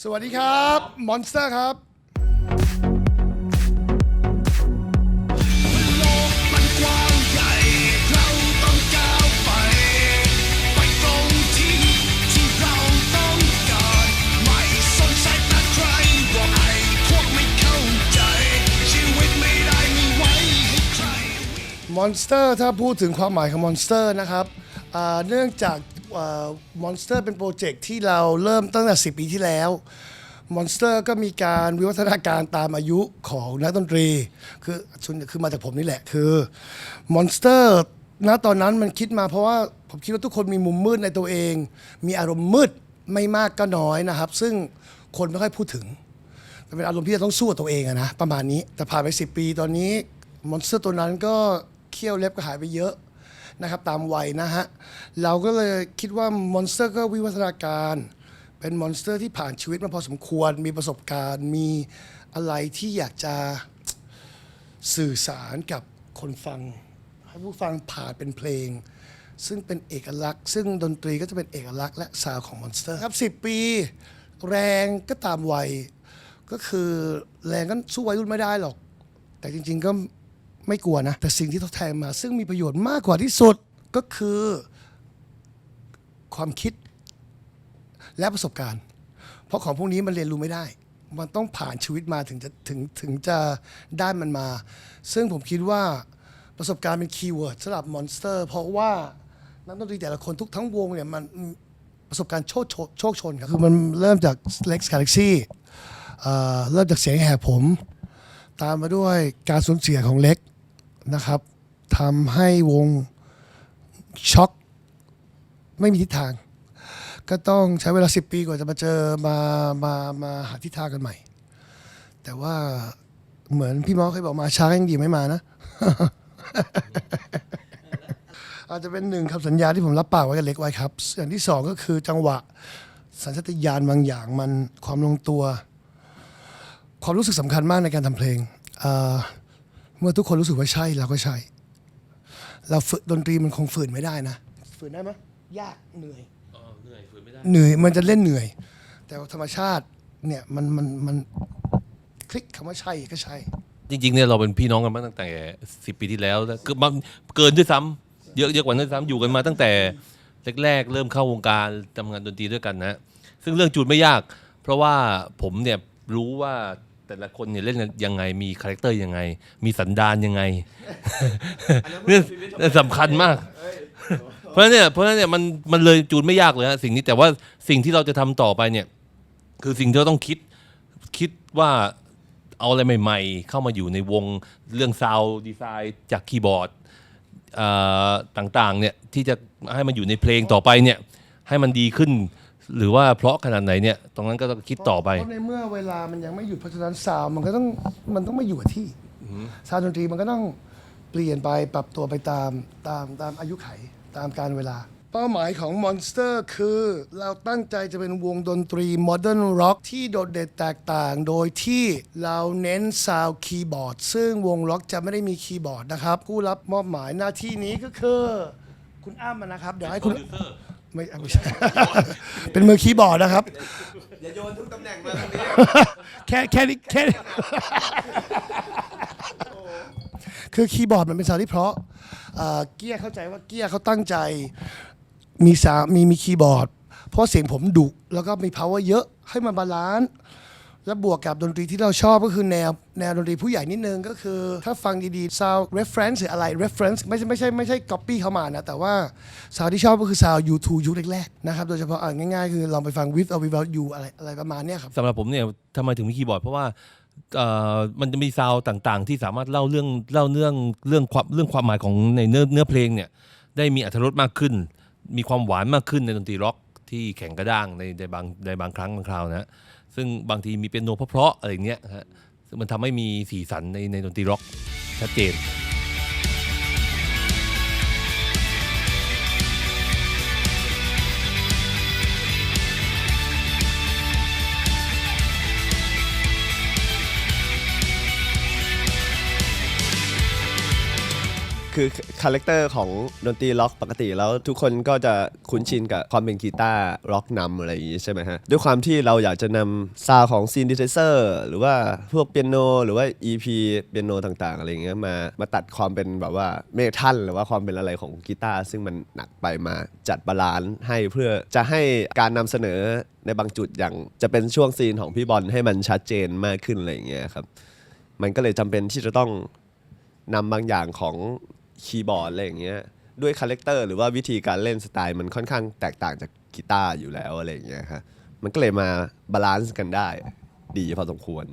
สวัสดีครับมอนสเตอร์ครับโลกมันกว้างใหญ่เราต้องก้าวไปไปตรงที่ที่เราต้องการไม่สนใจแต่ใครว่าไอ้พวกไม่เข้าใจชีวิตไม่ได้มีไว้ให้ใครมอนสเตอร์ถ้าพูดถึงความหมายของมอนสเตอร์นะครับอ่าเนื่องจาก มอนสเตอร์เป็นโปรเจกต์ที่เราเริ่มตั้งแต่ 10 ปีที่แล้วมอนสเตอร์ก็มีการวิวัฒนาการตามอายุของนักดนตรี คือส่วนคือมาจากผมนี่แหละคือมอนสเตอร์ณตอนนั้นมันคิดมาเพราะว่าผมคิดว่าทุกคนมีมุมมืดในตัวเอง มีอารมณ์มืดไม่มากก็น้อยนะครับ ซึ่งคนไม่ค่อยพูดถึงเป็นอารมณ์ที่จะต้องสู้กับตัวเองอะนะประมาณนี้แต่ผ่านไป 10 ปีตอนนี้มอนสเตอร์ตัวนั้นก็เขี้ยวเล็บก็หายไปเยอะ นะครับตามวัยนะฮะ เราก็เลยคิดว่ามอนสเตอร์ก็วิวัฒนาการ เป็นมอนสเตอร์ที่ผ่านชีวิตมาพอสมควร มีประสบการณ์ มีอะไรที่อยากจะสื่อสารกับคนฟัง ให้ผู้ฟังผ่านเป็นเพลง ซึ่งเป็นเอกลักษณ์ ซึ่งดนตรีก็จะเป็นเอกลักษณ์และซาวของมอนสเตอร์ครับ10 ปี แรงก็ตามวัย ก็คือแรงก็สู้วัยรุ่นไม่ได้หรอก แต่จริง ๆก็ ไม่กลัวนะ แต่สิ่งที่ทดแทนมา ซึ่งมีประโยชน์มากกว่าที่สุดก็คือความคิดและประสบการณ์ เพราะของพวกนี้มันเรียนรู้ไม่ได้ มันต้องผ่านชีวิตมาถึงจะถึงถึงจะได้มันมา ซึ่งผมคิดว่าประสบการณ์เป็นคีย์เวิร์ดสำหรับมอนสเตอร์ เพราะว่านักดนตรีแต่ละคนทุกทั้งวงเนี่ยมันประสบการณ์โชคโชนโชคชนครับคือมันเริ่มจาก Lex Galaxy เอ่อเริ่มจากเสียงแหบผม ตามมาด้วยการสูญเสียของเล็ก นะครับทำให้วงช็อกไม่มีทิศทาง ก็ต้องใช้เวลา 10 ปีกว่าจะมาเจอมามามาหาทิศทางกันใหม่ แต่ว่าเหมือนพี่หมอเคยบอกมาช้ายังดีไม่มานะ อาจจะเป็นหนึ่งคำสัญญาที่ผมรับปากไว้กับเล็กไว้ครับอย่างที่สองก็คือจังหวะสัญชาตญาณบางอย่างมันความลงตัว ความรู้สึกสำคัญมากในการทำเพลง เอ่อเมื่อทุกคนรู้สึกว่าใช่เราก็ใช่ เราฝึกดนตรีมันคงฝืนไม่ได้นะ ฝืนได้ไหมยากเหนื่อยเหนื่อยฝืนไม่ได้เหนื่อยมันจะเล่นเหนื่อย แต่ว่าธรรมชาติเนี่ยมันมันมันคลิกคำว่าใช่ก็ใช่ จริงๆเนี่ยเราเป็นพี่น้องกันมาตั้งแต่สิบปีที่แล้วแล้วเกินบางเกินด้วยซ้ำเยอะเยอะกว่านั้นด้วยซ้ำอยู่กันมาตั้งแต่แรกๆ เริ่มเข้าวงการทำงานดนตรีด้วยกันนะ ซึ่งเรื่องจูนไม่ยาก เพราะว่าผมเนี่ยรู้ว่า แต่ละคนเนี่ยเล่นยังไงมีคาแรคเตอร์ยังไง มีสันดานยังไงเนี่ยสำคัญมาก เพราะฉะนั้นเนี่ยเพราะฉะนั้นเนี่ยมันมันเลยจูนไม่ยากเลยฮะสิ่งนี้แต่ว่าสิ่งที่เราจะทำต่อไปเนี่ย คือสิ่งที่เราต้องคิดคิดว่าเอาอะไรใหม่ ๆ เข้ามาอยู่ในวงเรื่องซาวดีไซน์จากคีย์บอร์ดเอ่อต่างๆเนี่ยที่จะให้มันอยู่ในเพลงต่อไปเนี่ย ให้มันดีขึ้น หรือว่าเพราะขนาดไหนเนี่ย ตรงนั้นก็ต้องคิดต่อไป เพราะในเมื่อเวลามันยังไม่หยุดเพราะฉะนั้นซาวด์มันก็ต้องมันต้องไม่อยู่กับที่ซาวด์ดนตรีมันก็ต้องเปลี่ยนไปปรับตัวไปตามตามตามอายุไขตามการเวลา เป้าหมายของ Monster คือเราตั้งใจจะเป็นวงดนตรีโมเดิร์นร็อกที่โดดเด่นแตกต่าง โดยที่เราเน้นซาวด์คีย์บอร์ด ซึ่งวงร็อกจะไม่ได้มีคีย์บอร์ดนะครับ ผู้รับมอบหมายหน้าที่นี้ก็คือ คุณอ้ำนะครับ เดี๋ยวให้คุณ ไม่ไม่ใช่ เป็นมือคีย์บอร์ดนะครับ อย่าโยนทุกตำแหน่งมาตรงนี้ แค่แค่นี้แค่นี้ คือคีย์บอร์ดมันเป็นซาวด์ที่เพราะเอ่อเกียร์เข้าใจว่าเกียร์เขาตั้งใจ มีสามมีมีคีย์บอร์ด เพราะเสียงผมดุแล้วก็มี power เยอะให้มันบาลานซ์ และบวกกับดนตรีที่เราชอบก็คือแนวแนวดนตรีผู้ใหญ่นิดนึงก็คือ ถ้าฟังดีๆ sound reference หรืออะไร reference ไม่ใช่ไม่ใช่ไม่ใช่ copy เข้ามานะ แต่ว่า sound ที่ชอบก็คือ sound U2 ยุคแรกๆนะครับ โดยเฉพาะอะง่ายๆ คือลองไปฟัง with or without you อะไรอะไรประมาณเนี้ยครับ สำหรับผมเนี่ยทำไมถึงมีคีย์บอร์ดเพราะว่าเอ่อมันจะมีซาวด์ต่างๆ ที่สามารถเล่าเรื่องเล่าเรื่องเรื่องความเรื่องความหมายของในเนื้อเนื้อเพลงเนี่ยได้มีอรรถรสมากขึ้น มีความหวานมากขึ้นในดนตรีร็อกที่แข็งกระด้างในในบางในบางครั้งบางคราวนะ ซึ่งบางทีมีเป็นโนเพราะๆอะไรเงี้ยฮะซึ่งมันทำให้มีสีสันในในดนตรีร็อกชัดเจน คือคาแรคเตอร์ของดนตรีล็อกปกติแล้วทุกคนก็จะคุ้นชินกับความเป็นกีตาร์ร็อกนำอะไรอย่างงี้ใช่ไหมฮะ ด้วยความที่เราอยากจะนำซาวของซินดิเทเซอร์หรือว่าพวกเปียโน หรือว่า EP เปียโนต่างๆ อะไรอย่างเงี้ยมามาตัดความเป็นแบบว่าเมทัลหรือว่าความเป็นอะไรของกีตาร์ซึ่งมันหนักไปมาจัดบาลานซ์ให้เพื่อจะให้การนำเสนอในบางจุดอย่างจะเป็นช่วงซีนของพี่บอลให้มันชัดเจนมากขึ้นอะไรอย่างเงี้ยครับมันก็เลยจำเป็นที่จะต้องนำบางอย่างของ คีย์บอร์ดอะไรอย่างเงี้ยด้วยคาแรคเตอร์หรือว่าวิธีการเล่นสไตล์มันค่อนข้างแตกต่างจากกีตาร์อยู่แล้วอะไรอย่างเงี้ยครับมันก็เลยมาบาลานซ์กันได้ดีพอสมควร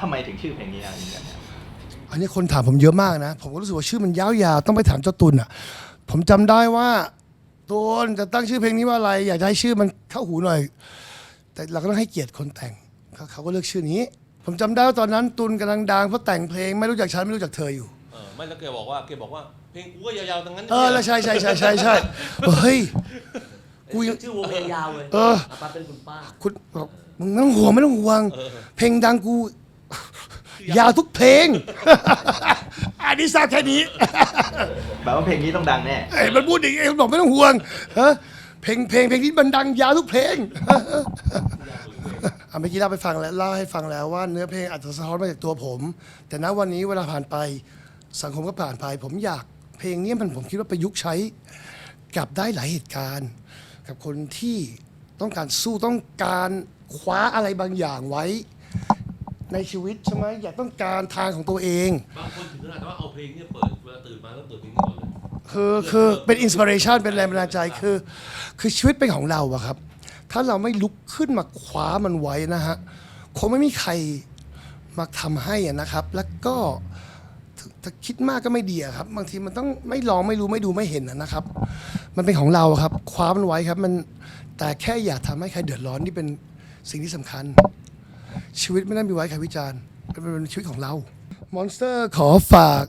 ทำไมถึงชื่อเพลงนี้อะอย่างเงี้ยอันนี้คนถามผมเยอะมากนะ ผมก็รู้สึกว่าชื่อมันยาวๆต้องไปถามเจ้าตุลอะ ผมจำได้ว่าตุลจะตั้งชื่อเพลงนี้ว่าอะไร อยากจะให้ชื่อมันเข้าหูหน่อย แต่เราก็ต้องให้เกียรติคนแต่งเขาเขาก็เลือกชื่อนี้ ผมจำได้ว่าตอนนั้นตุลกำลังดังเพราะแต่งเพลงไม่รู้จักฉันไม่รู้จักเธออยู่ ออไม่แล้วแกบอกว่าแกบอกว่าเพลงกูก็ยาวๆทั้งนั้นเออแล้วใช่ใช่ใช่ใช่ใช่เฮ้ยกูยัง ชื่อวงเพลงยาวเลยเออาป้าเป็นคุณป้า คุณบอกมึงไม่ต้องห่วงไม่ต้องห่วงเพลงดังกู ยาวทุกเพลง อันนี้ทราบแค่นี้แปลว่าเพลงนี้ต้องดังแน่ เอ้ยมันพูดอย่างนี้มันบอกไม่ต้องห่วงฮะเพลงเพลงเพลงที่มันดังยาวทุกเพลงอะเมื่อกี้เล่าไปฟังแล้วเล่าให้ฟังแล้วว่าเนื้อเพลงอาจจะสะท้อนมาจากตัวผม แต่ณวันนี้เวลาผ่านไป สังคมก็ผ่านไปผมอยากเพลงนี้มันผมคิดว่าประยุกต์ใช้กับได้หลายเหตุการณ์ กับคนที่ต้องการสู้ต้องการคว้าอะไรบางอย่างไว้ ในชีวิตใช่ไหมอยากต้องการทางของตัวเองบางคนถึงขนาดว่าเอาเพลงเนี้เปิดเวลาตื่นมาก็เปิดเพลงนี้ก่อนเลยคือคือเป็นอินสปิเรชันเป็นแรงบันดาลใจคือ คือชีวิตเป็นของเราอะครับ ถ้าเราไม่ลุกขึ้นมาคว้ามันไว้นะฮะคงไม่มีใครมาทำให้อะนะครับ แล้วก็ ถ้าถ้าคิดมากก็ไม่ดีอะครับ บางทีมันต้องไม่ลองไม่รู้ไม่ดูไม่เห็นอะนะครับ มันเป็นของเราอะครับ คว้ามันไว้ครับ มันแต่แค่อย่าทำให้ใครเดือดร้อนนี่เป็นสิ่งที่สำคัญ ชีวิตไม่ได้มีไว้ใครวิจารณ์เป็นเป็นชีวิตของเรา มอนสเตอร์ขอฝาก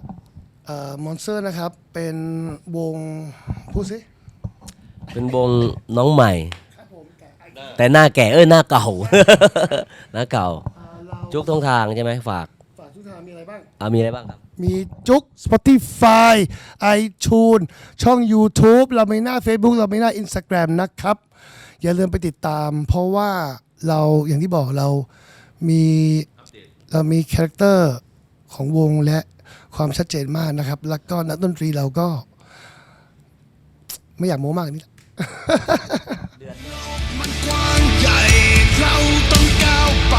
มอนสเตอร์นะครับ เป็นวงพูดสิเป็นวงน้องใหม่ แต่หน้าแก่เอ้ยหน้าเก่า หน้าเก่า จุกทองทางใช่ไหมฝาก ฝากทุกทางมีอะไรบ้าง อ่ามีอะไรบ้างครับ มีจุก Spotify iTunes ช่อง YouTube เราไม่หน้า Facebook เราไม่หน้า Instagram นะครับ อย่าลืมไปติดตาม เพราะว่าเราอย่างที่บอกเรามีเรามีคาแรคเตอร์ของวงและความชัดเจนมากนะครับ แล้วก็นักดนตรีเราก็ ไม่อยากโม้มากนิดมันกว้างใหญ่เราต้องก้าวไป